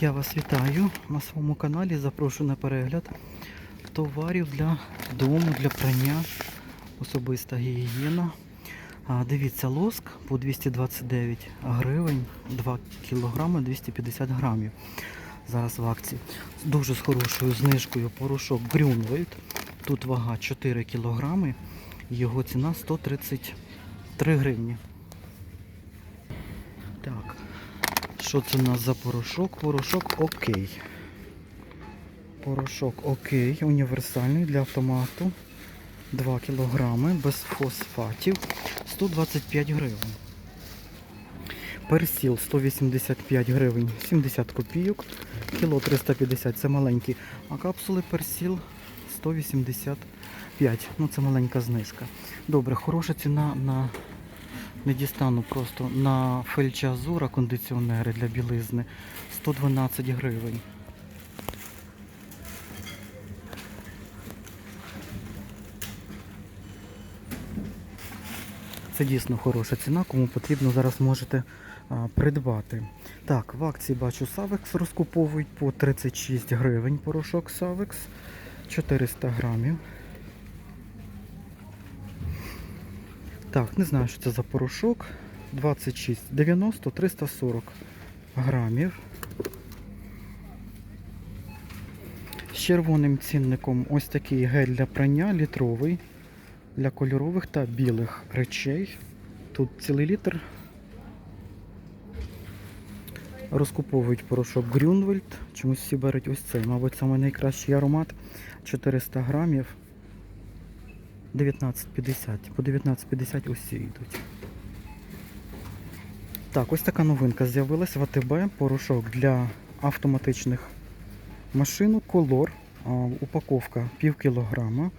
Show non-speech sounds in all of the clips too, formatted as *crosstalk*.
Я вас вітаю на своєму каналі. Запрошую на перегляд товарів для дому, для прання, особиста гігієна. Дивіться, лоск по 229 гривень, 2 кг 250 грамів. Зараз в акції. Дуже з хорошою знижкою порошок Grünwald. Тут вага 4 кг, його ціна 133 гривні. Так, що це у нас за порошок? Порошок окей. Порошок окей, універсальний для автомату. 2 кг, без фосфатів, 125 гривень. Персіл 185 гривень, 70 копійок, кіло 350, це маленький. А капсули персіл 185. Ну це маленька знижка. Добре, хороша ціна на не дістану просто на фельчазура кондиціонери для білизни 112 гривень. Це дійсно хороша ціна, кому потрібно, зараз можете а, придбати. Так, в акції бачу Савекс розкуповують по 36 гривень порошок Савекс 400 грамів. Так, не знаю, що це за порошок. 26, 90, 340 грамів. З червоним цінником ось такий гель для прання літровий для кольорових та білих речей. Тут цілий літр. Розкуповують порошок Grünwald. Чомусь всі беруть ось цей. Мабуть, найкращий аромат. 400 грамів. 19,50. По 19,50 ось ці йдуть. Так, ось така новинка з'явилась в АТБ. Порошок для автоматичних машинок. Колор. Упаковка пів кілограма.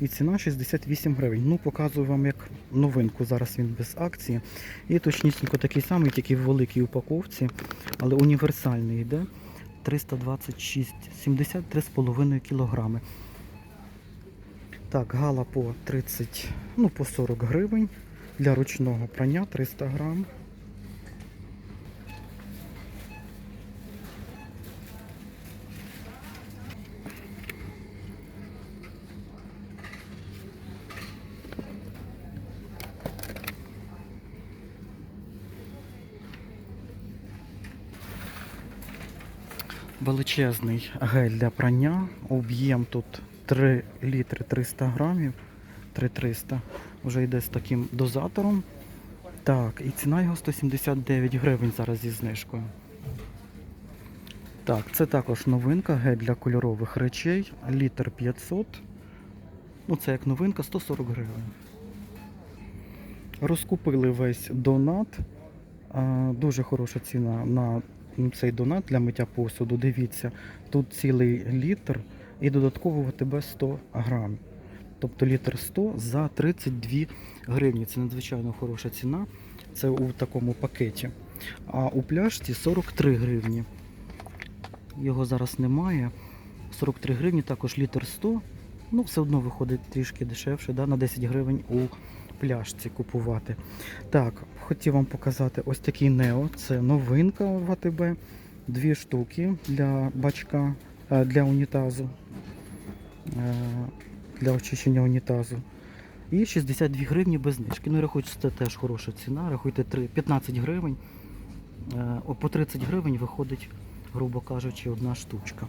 І ціна 68 гривень. Ну, показую вам як новинку. Зараз він без акції. І точнісінько такий самий, тільки в великій упаковці, але універсальний йде. 326, 73,5 кілограми. Так, гала по 30, ну по 40 гривень. Для ручного прання 300 грам. Величезний гель для прання. Об'єм тут 3 літри 300 грамів. 3300. Вже йде з таким дозатором. Так, і ціна його 179 гривень зараз зі знижкою. Так, це також новинка, гель для кольорових речей. Літр 500. Ну, це як новинка 140 гривень. Розкупили весь донат. А, Дуже хороша ціна на цей донат для миття посуду. Дивіться, тут цілий літр і додатково в АТБ 100 грам. Тобто літр 100 за 32 гривні. Це надзвичайно хороша ціна. Це у такому пакеті. А у пляшці 43 гривні. Його зараз немає. 43 гривні, також літр 100. Ну, все одно виходить трішки дешевше, да, на 10 гривень у пляшці купувати. Так, хотів вам показати ось такий Нео. Це новинка в АТБ. Дві штуки для бачка, для унітазу. е, Для очищення унітазу. І 62 гривні без знижки. Ну, рахуйте, це теж хороша ціна. Рахуйте 15 гривень. Е, По 30 гривень виходить, грубо кажучи, одна штучка.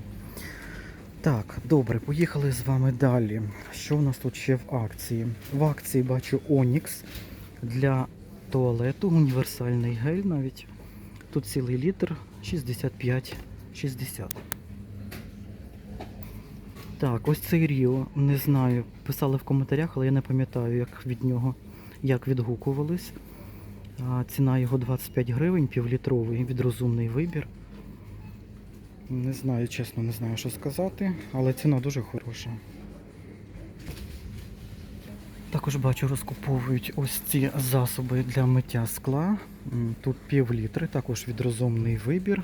Так, добре, поїхали з вами далі. Що в нас тут ще в акції? В акції бачу Onyx для туалету, універсальний гель навіть. Тут цілий літр 65,60. Так, ось цей Ріо, не знаю, писали в коментарях, але я не пам'ятаю, як від нього, як відгукувались. Ціна його 25 гривень, півлітровий, відрозумний вибір. Не знаю, чесно, не знаю, що сказати, але ціна дуже хороша. Також бачу, розкуповують ось ці засоби для миття скла. Тут пів літри, також відрозумний вибір.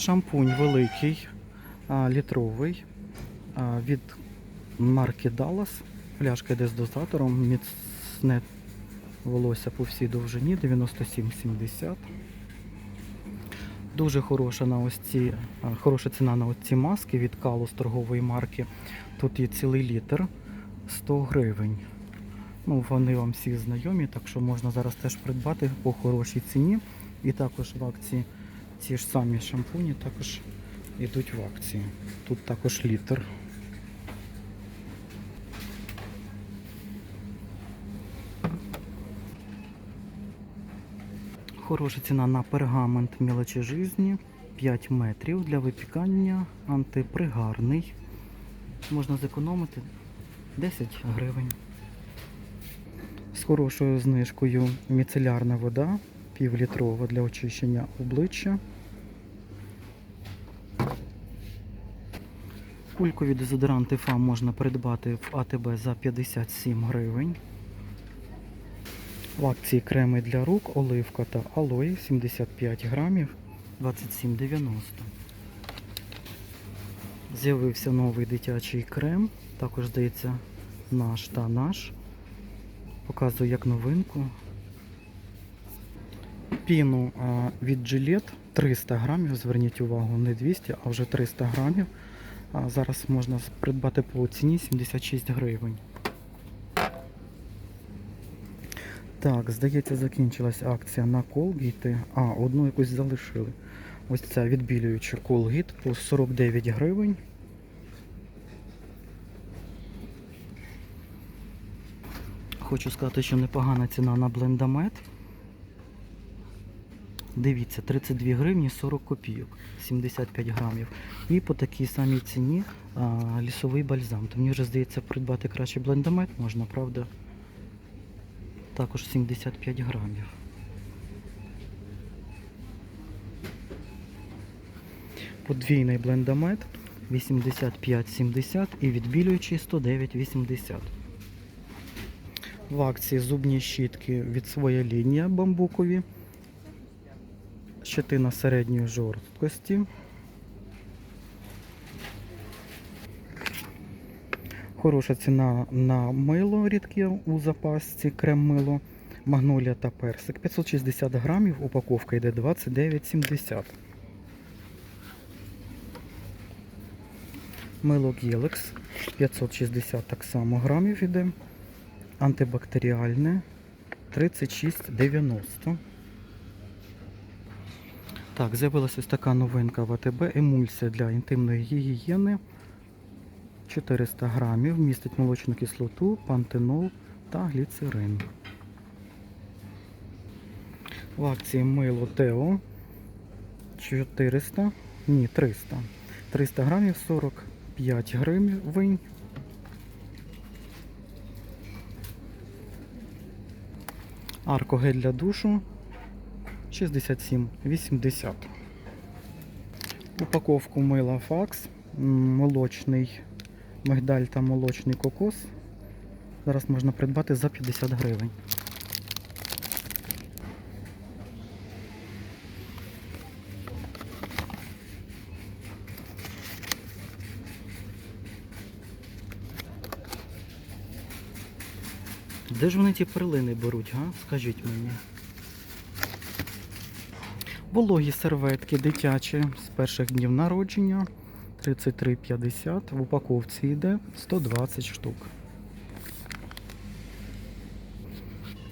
Шампунь великий, літровий від марки Dallas Пляшка йде з дозатором, міцне волосся по всій довжині 97,70. Дуже хороша на ось ці, хороша ціна на ці маски від Калу з торгової марки. Тут є цілий літр 100 гривень. Ну, вони вам всі знайомі, так що можна зараз теж придбати по хорошій ціні. І також в акції ці ж самі шампуні також йдуть в акції. Тут також літр. Хороша ціна на пергамент мілочі жизні 5 метрів для випікання антипригарний. Можна зекономити 10 гривень. З хорошою знижкою міцелярна вода півлітрова для очищення обличчя. Кулькові дезодоранти ФАМ можна придбати в АТБ за 57 гривень. В акції креми для рук, оливка та алої 75 грамів 27,90. З'явився новий дитячий крем, також здається наш та наш. Показую як новинку. Піну від Gillette 300 грамів, зверніть увагу, не 200, а вже 300 грамів. Зараз можна придбати по ціні 76 гривень. Так, здається, закінчилась акція на колгейти. А, одну якусь залишили. Ось ця відбілююча колгейт по 49 гривень. Хочу сказати, що непогана ціна на блендамет. Дивіться, 32 гривні 40 копійок, 75 грамів. І по такій самій ціні а, лісовий бальзам. То мені вже здається придбати краще блендамет можна, правда? Також 75 грамів. Подвійний блендамет 85,70 і відбілюючий 109,80. В акції зубні щітки від своя лінія бамбукові. Щетина середньої жорсткості. Хороша ціна на мило рідке у запасці, крем-мило, магнолія та персик. 560 грамів, упаковка йде 29,70. Мило Гілекс 560 так само грамів іде. Антибактеріальне 36,90. Так, з'явилася ось така новинка в АТБ. Емульсія для інтимної гігієни. 400 грамів, містить молочну кислоту, пантенол та гліцерин. В акції мило Тео 400, ні, 300. 300 грамів 45 гривень. Аркогель для душу 67,80. Упаковку мила факс, молочний мигдаль та молочний кокос. Зараз можна придбати за 50 гривень. Де ж вони ті перлини беруть, га? Скажіть мені. Вологі серветки дитячі з перших днів народження 33,50. В упаковці йде 120 штук.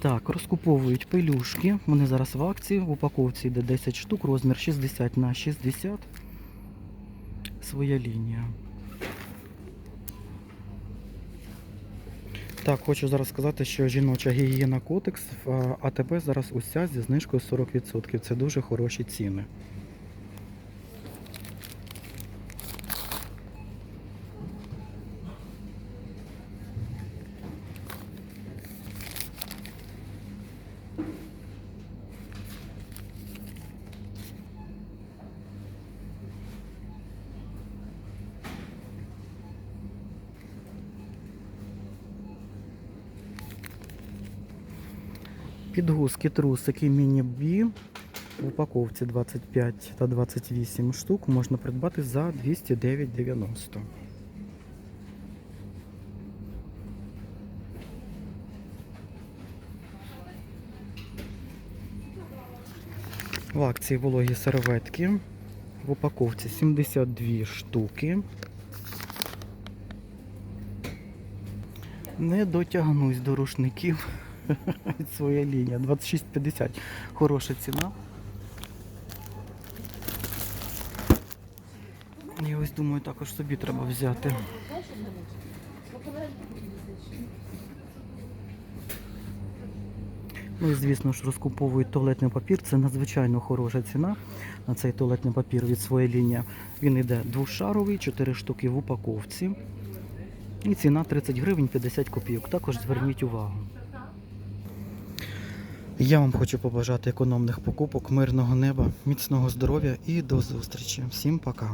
Так, розкуповують пелюшки. Вони зараз в акції. В упаковці йде 10 штук, розмір 60 на 60. Своя лінія. Так, хочу зараз сказати, що жіноча гігієна котекс в АТБ зараз уся зі знижкою 40%. Це дуже хороші ціни. Підгузки, трусики, міні-бі в упаковці 25 та 28 штук можна придбати за 209,90. В акції вологі серветки. В упаковці 72 штуки. Не дотягнусь до рушників. *laughs* від своєї лінії. 26,50. Хороша ціна. Я ось думаю, також собі треба взяти. Ну і звісно ж розкуповують туалетний папір. Це надзвичайно хороша ціна на цей туалетний папір від своєї лінії. Він йде двошаровий, 4 штуки в упаковці. І ціна 30 гривень 50 копійок. Також зверніть увагу. Я вам хочу побажати економних покупок, мирного неба, міцного здоров'я і до зустрічі. Всім пока!